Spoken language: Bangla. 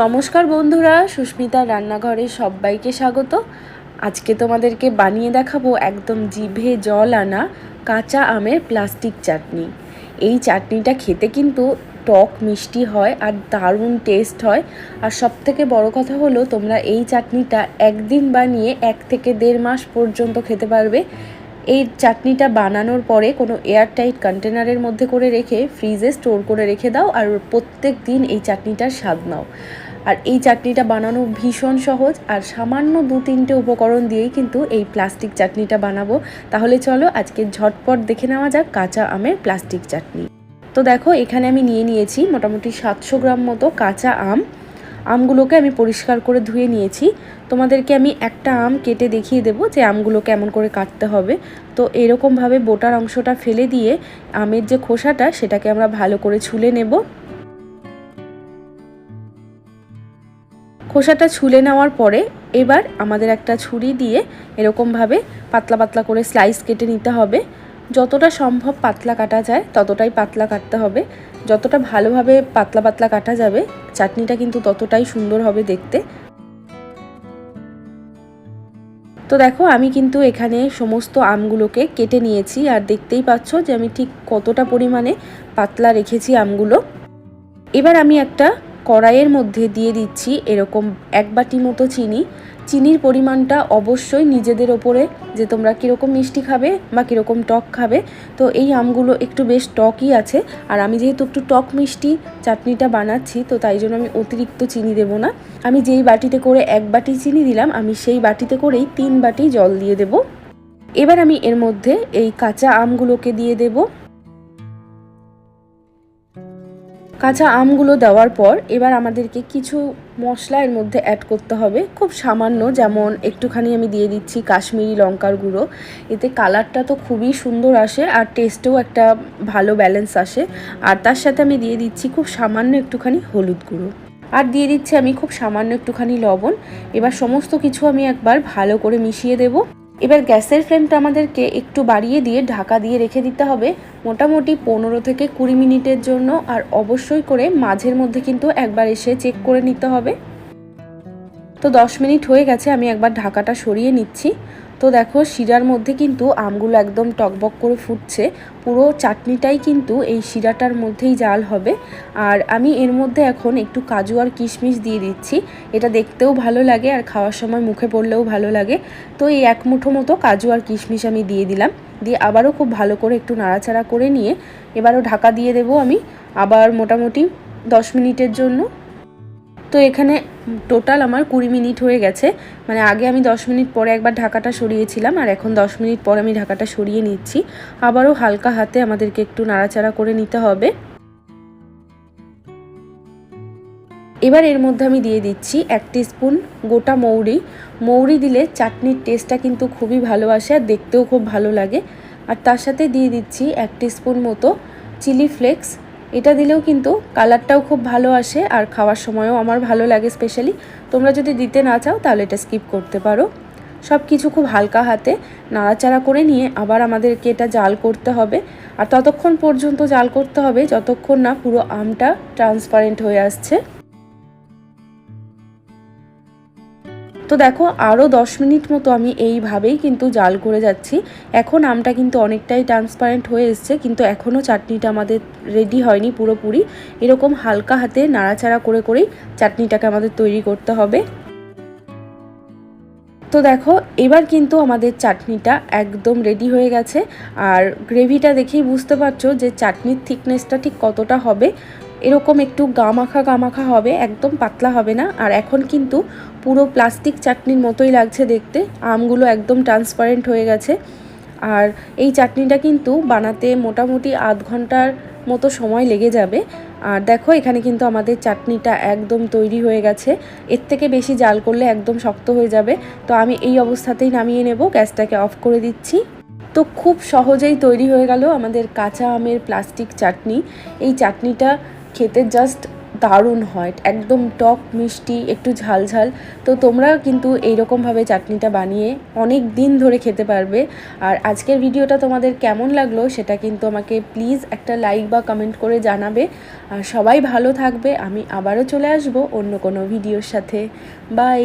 নমস্কার বন্ধুরা সুস্মিতা রান্নাঘরে সবাইকে স্বাগত। আজকে তোমাদেরকে বানিয়ে দেখাবো একদম জিভে জল আনা কাঁচা আমের প্লাস্টিক চাটনি। এই চাটনিটা খেতে কিন্তু টক মিষ্টি হয় আর দারুণ টেস্ট হয়। আর সব থেকে বড় কথা হলো, তোমরা এই চাটনিটা একদিন বানিয়ে এক থেকে দেড় মাস পর্যন্ত খেতে পারবে। এই চাটনিটা বানানোর পরে কোনো এয়ারটাইট কন্টেনারের মধ্যে করে রেখে ফ্রিজে স্টোর করে রেখে দাও আর প্রত্যেক দিন এই চাটনিটার স্বাদ নাও। আর এই চাটনিটা বানানো ভীষণ সহজ আর সামান্য দু তিনটে উপকরণ দিয়েই কিন্তু এই প্লাস্টিক চাটনিটা বানাবো। তাহলে চলো আজকে ঝটপট দেখে নেওয়া যাক কাঁচা আমের প্লাস্টিক চাটনি। তো দেখো এখানে আমি নিয়ে নিয়েছি মোটামুটি সাতশো গ্রাম মতো কাঁচা আম। আমগুলোকে আমি পরিষ্কার করে ধুয়ে নিয়েছি। তোমাদেরকে আমি একটা আম কেটে দেখিয়ে দেবো যে আমগুলো কেমন করে কাটতে হবে। তো এরকমভাবে বোটার অংশটা ফেলে দিয়ে আমের যে খোসাটা, সেটাকে আমরা ভালো করে ছুলে নেব। খোসাটা ছুলে নেওয়ার পরে এবার আমাদের একটা ছুরি দিয়ে এরকমভাবে পাতলা পাতলা করে স্লাইস কেটে নিতে হবে। যতটা সম্ভব পাতলা কাটা যায়, ততটাই পাতলা কাটতে হবে। যতটা ভালোভাবে পাতলা পাতলা কাটা যাবে, চাটনিটা কিন্তু ততটাই সুন্দর হবে দেখতে। তো দেখো, আমি কিন্তু এখানে সমস্ত আমগুলোকে কেটে নিয়েছি, আর দেখতেই পাচ্ছ যে আমি ঠিক কতটা পরিমাণে পাতলা রেখেছি আমগুলো। এবার আমি একটা কড়াইয়ের মধ্যে দিয়ে দিচ্ছি এরকম এক বাটি মতো চিনি। চিনির পরিমাণটা অবশ্যই নিজেদের ওপরে যে তোমরা কীরকম মিষ্টি খাবে বা কীরকম টক খাবে। তো এই আমগুলো একটু বেশ টকই আছে। আর আমি যেহেতু একটু টক মিষ্টি চাটনিটা বানাচ্ছি, তো তাই জন্য আমি অতিরিক্ত চিনি দেবো না। আমি যেই বাটিতে করে এক বাটি চিনি দিলাম, আমি সেই বাটিতে করেই তিন বাটি জল দিয়ে দেব। এবার আমি এর মধ্যে এই কাঁচা আমগুলোকে দিয়ে দেবো। কাঁচা আমগুলো দেওয়ার পর এবার আমাদেরকে কিছু মশলা এর মধ্যে অ্যাড করতে হবে। খুব সামান্য, যেমন একটুখানি আমি দিয়ে দিচ্ছি কাশ্মীরি লঙ্কার গুঁড়ো। এতে কালারটা তো খুবই সুন্দর আসে আর টেস্টেও একটা ভালো ব্যালেন্স আসে। আর তার সাথে আমি দিয়ে দিচ্ছি খুব সামান্য একটুখানি হলুদ গুঁড়ো। আর দিয়ে দিচ্ছি আমি খুব সামান্য একটুখানি লবণ। এবার সমস্ত কিছু আমি একবার ভালো করে মিশিয়ে দেবো। এবার গ্যাসের ফ্লেমটা আমাদেরকে একটু বাড়িয়ে দিয়ে ঢাকা দিয়ে রেখে দিতে হবে মোটামুটি পনেরো থেকে কুড়ি মিনিটের জন্য আর অবশ্যই করে মাঝের মধ্যে কিন্তু একবার এসে চেক করে নিতে হবে। তো দশ মিনিট হয়ে গেছে, আমি একবার ঢাকাটা সরিয়ে নিচ্ছি। তো দেখো, শিরার মধ্যে কিন্তু আমগুলো একদম টকবক করে ফুটছে। পুরো চাটনিটাই কিন্তু এই শিরাটার মধ্যেই জাল হবে। আর আমি এর মধ্যে এখন একটু কাজু আর কিশমিশ দিয়ে দিচ্ছি। এটা দেখতেও ভালো লাগে আর খাওয়ার সময় মুখে পড়লেও ভালো লাগে। তো এই এক মুঠো মতো কাজু আর কিশমিশ আমি দিয়ে দিলাম। দিয়ে আবারও খুব ভালো করে একটু নাড়াচাড়া করে নিয়ে এবারও ঢাকা দিয়ে দেবো আমি। আবার মোটামুটি দশ মিনিটের জন্য তো এখানে টোটাল আমার কুড়ি মিনিট হয়ে গেছে। মানে আগে আমি দশ মিনিট পরে একবার ঢাকাটা সরিয়েছিলাম, আর এখন দশ মিনিট পরে আমি ঢাকাটা সরিয়ে নিচ্ছি। আবারও হালকা হাতে আমাদেরকে একটু নাড়াচাড়া করে নিতে হবে। এবার এর মধ্যে আমি দিয়ে দিচ্ছি এক স্পুন গোটা মৌরি। মৌরি দিলে চাটনির টেস্টটা কিন্তু খুবই ভালো আসে আর দেখতেও খুব ভালো লাগে। আর তার সাথে দিয়ে দিচ্ছি এক স্পুন মতো চিলি ফ্লেক্স। এটা দিলেও কিন্তু কালারটাও খুব ভালো আসে আর খাওয়ার সময়ও আমার ভালো লাগে স্পেশালি তোমরা যদি দিতে না চাও তাহলে এটা স্কিপ করতে পারো। সব কিছু খুব হালকা হাতে নাড়াচাড়া করে নিয়ে আবার আমাদেরকে এটা জাল করতে হবে। আর ততক্ষণ পর্যন্ত জাল করতে হবে যতক্ষণ না পুরো আমটা ট্রান্সপারেন্ট হয়ে আসছে। তো দেখো আরও দশ মিনিট মতো আমি এইভাবেই কিন্তু জাল করে যাচ্ছি। এখন আমটা কিন্তু অনেকটাই ট্রান্সপারেন্ট হয়ে এসছে, কিন্তু এখনও চাটনিটা আমাদের রেডি হয়নি পুরোপুরি। এরকম হালকা হাতে নাড়াচাড়া করে করেই চাটনিটাকে আমাদের তৈরি করতে হবে। তো দেখো, এবার কিন্তু আমাদের চাটনিটা একদম রেডি হয়ে গেছে। আর গ্রেভিটা দেখেই বুঝতে পারছ যে চাটনির থিকনেসটা ঠিক কতটা হবে। এরকম একটু গামাখা গামাখা হবে, একদম পাতলা হবে না। আর এখন কিন্তু পুরো প্লাস্টিক চাটনির মতোই লাগছে দেখতে। আমগুলো একদম ট্রান্সপারেন্ট হয়ে গেছে। আর এই চাটনিটা কিন্তু বানাতে মোটামুটি আধ ঘণ্টার মতো সময় লেগে যাবে। আর দেখো, এখানে কিন্তু আমাদের চাটনিটা একদম তৈরি হয়ে গেছে। এর থেকে বেশি জাল করলে একদম শক্ত হয়ে যাবে। তো আমি এই অবস্থাতেই নামিয়ে নেব, গ্যাসটাকে অফ করে দিচ্ছি। তো খুব সহজেই তৈরি হয়ে গেল আমাদের কাঁচা আমের প্লাস্টিক চাটনি। এই চাটনিটা খেতে জাস্ট দারুণ হয়, একদম টক, মিষ্টি, একটু ঝাল ঝাল তো তোমরা কিন্তু এইরকমভাবে চাটনিটা বানিয়ে অনেক দিন ধরে খেতে পারবে। আর আজকের ভিডিওটা তোমাদের কেমন লাগল সেটা কিন্তু আমাকে প্লিজ একটা লাইক বা কমেন্ট করে জানাবে। আর সবাই ভালো থাকবে, আমি আবারও চলে আসব অন্য কোনো ভিডিওর সাথে। বাই